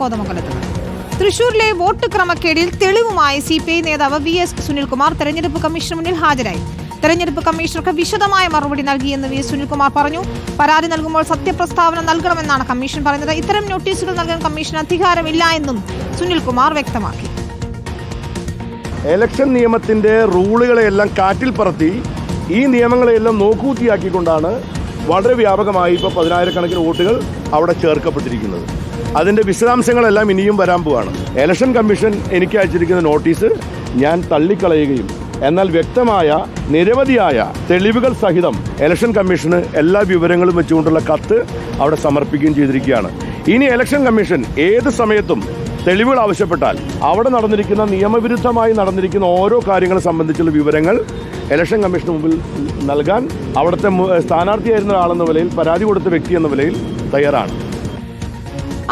കോതമംഗലത്ത്. തൃശൂരിലെ വോട്ട് ക്രമക്കേടിൽ തെളിവുമായി സി പി ഐ നേതാവ് വി എസ് സുനിൽകുമാർ തെരഞ്ഞെടുപ്പ് കമ്മീഷന് മുന്നിൽ ഹാജരായി. തെരഞ്ഞെടുപ്പ് കമ്മീഷണർക്ക് വിശദമായ മറുപടി നൽകിയെന്ന് വി എസ് സുനിൽകുമാർ പറഞ്ഞു. പരാതി നൽകുമ്പോൾ സത്യപ്രസ്താവന നൽകണമെന്നാണ് കമ്മീഷൻ പറയുന്നത്. ഇത്തരം നോട്ടീസുകൾ നൽകാൻ കമ്മീഷന് അധികാരമില്ല എന്നും സുനിൽകുമാർ വ്യക്തമാക്കി. എലക്ഷൻ നിയമത്തിന്റെ റൂളുകളെയെല്ലാം കാറ്റിൽ പറത്തി ഈ നിയമങ്ങളെയെല്ലാം നോക്കൂത്തിയാക്കിക്കൊണ്ടാണ് വളരെ വ്യാപകമായി ഇപ്പോൾ പതിനായിരക്കണക്കിന് വോട്ടുകൾ അവിടെ ചേർക്കപ്പെട്ടിരിക്കുന്നത്. അതിന്റെ വിശദാംശങ്ങളെല്ലാം ഇനിയും വരാൻ പോവാണ്. ഇലക്ഷൻ കമ്മീഷൻ എനിക്ക് അയച്ചിരിക്കുന്ന നോട്ടീസ് ഞാൻ തള്ളിക്കളയുകയും എന്നാൽ വ്യക്തമായ നിരവധിയായ തെളിവുകൾ സഹിതം ഇലക്ഷൻ കമ്മീഷന് എല്ലാ വിവരങ്ങളും വെച്ചുകൊണ്ടുള്ള കത്ത് അവിടെ സമർപ്പിക്കുകയും ചെയ്തിരിക്കുകയാണ്. ഇനി ഇലക്ഷൻ കമ്മീഷൻ ഏത് സമയത്തും തെളിവുകൾ ആവശ്യപ്പെട്ടാൽ അവിടെ നടന്നിരിക്കുന്ന നിയമവിരുദ്ധമായി നടന്നിരിക്കുന്ന ഓരോ കാര്യങ്ങളെ സംബന്ധിച്ചുള്ള വിവരങ്ങൾ ഇലക്ഷൻ കമ്മീഷന് മുമ്പിൽ നൽകാൻ അവിടുത്തെ സ്ഥാനാർത്ഥിയായിരുന്ന ആളെന്ന നിലയിൽ പരാതി കൊടുത്ത വ്യക്തി എന്ന നിലയിൽ തയ്യാറാണ്.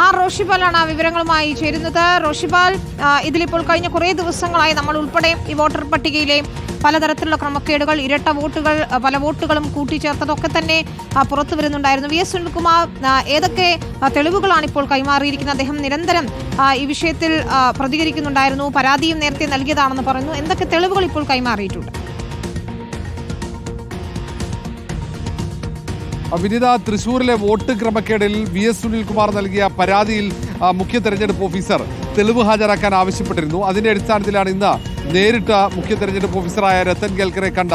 ആർ റോഷിപാലാണ് ആ വിവരങ്ങളുമായി ചേരുന്നത്. റോഷിപാൽ ആ, ഇതിലിപ്പോൾ കഴിഞ്ഞ കുറേ ദിവസങ്ങളായി നമ്മൾ ഉൾപ്പെടെ ഈ വോട്ടർ പട്ടികയിലെ പലതരത്തിലുള്ള ക്രമക്കേടുകൾ ഇരട്ട വോട്ടുകൾ പല വോട്ടുകളും കൂട്ടിച്ചേർത്തതൊക്കെ തന്നെ ആ, പുറത്തു വരുന്നുണ്ടായിരുന്നു. വി എസ് സുനിൽകുമാർ ആ, ഏതൊക്കെ ആ, തെളിവുകളാണ് ഇപ്പോൾ കൈമാറിയിരിക്കുന്നത്? അദ്ദേഹം നിരന്തരം ഈ വിഷയത്തിൽ പ്രതികരിക്കുന്നുണ്ടായിരുന്നു. പരാതിയും നേരത്തെ നൽകിയതാണെന്ന് പറയുന്നു എന്തൊക്കെ തെളിവുകൾ ഇപ്പോൾ കൈമാറിയിട്ടുണ്ട്? വിനിത തൃശൂരിലെ വോട്ട് ക്രമക്കേടിൽ വി എസ് സുനിൽകുമാർ നൽകിയ പരാതിയിൽ മുഖ്യ തെരഞ്ഞെടുപ്പ് ഓഫീസർ തെളിവ് ഹാജരാക്കാൻ ആവശ്യപ്പെട്ടിരുന്നു. അതിന്റെ അടിസ്ഥാനത്തിലാണ് ഇന്ന് നേരിട്ട് മുഖ്യ തെരഞ്ഞെടുപ്പ് ഓഫീസറായ രത്തൻ കേൽക്കറെ കണ്ട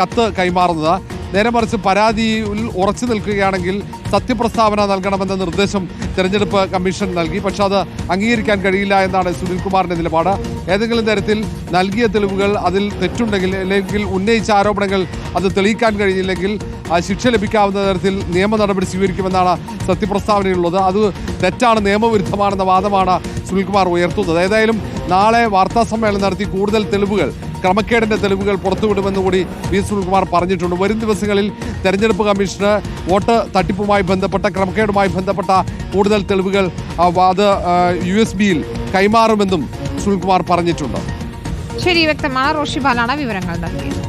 കത്ത് കൈമാറുന്നത്. നേരെ മറിച്ച് പരാതിയിൽ ഉറച്ചു നിൽക്കുകയാണെങ്കിൽ സത്യപ്രസ്താവന നൽകണമെന്ന നിർദ്ദേശം തെരഞ്ഞെടുപ്പ് കമ്മീഷൻ നൽകി. പക്ഷെ അത് അംഗീകരിക്കാൻ കഴിയില്ല എന്നാണ് സുനിൽകുമാറിന്റെ നിലപാട്. ഏതെങ്കിലും തരത്തിൽ നൽകിയ തെളിവുകൾ അതിൽ തെറ്റുണ്ടെങ്കിൽ അല്ലെങ്കിൽ ഉന്നയിച്ച ആരോപണങ്ങൾ അത് തെളിയിക്കാൻ കഴിഞ്ഞില്ലെങ്കിൽ ആ, ശിക്ഷ ലഭിക്കാവുന്ന തരത്തിൽ നിയമ നടപടി സ്വീകരിക്കുമെന്നാണ് സത്യപ്രസ്താവനയുള്ളത് അത് തെറ്റാണ് നിയമവിരുദ്ധമാണെന്ന വാദമാണ് സുനിൽകുമാർ ഉയർത്തുന്നത്. ഏതായാലും നാളെ വാർത്താ സമ്മേളനം നടത്തി കൂടുതൽ തെളിവുകൾ ക്രമക്കേടിന്റെ തെളിവുകൾ പുറത്തുവിടുമെന്ന് കൂടി വി സുനിൽകുമാർ പറഞ്ഞിട്ടുണ്ട്. വരും ദിവസങ്ങളിൽ തെരഞ്ഞെടുപ്പ് കമ്മീഷന് വോട്ട് തട്ടിപ്പുമായി ബന്ധപ്പെട്ട ക്രമക്കേടുമായി ബന്ധപ്പെട്ട കൂടുതൽ തെളിവുകൾ അത് യു എസ് ബിയിൽ കൈമാറുമെന്നും സുനിൽകുമാർ പറഞ്ഞിട്ടുണ്ട്. ശരി വ്യക്തമാണ്. റോഷിപാലാണ് വിവരങ്ങൾ നൽകിയത്.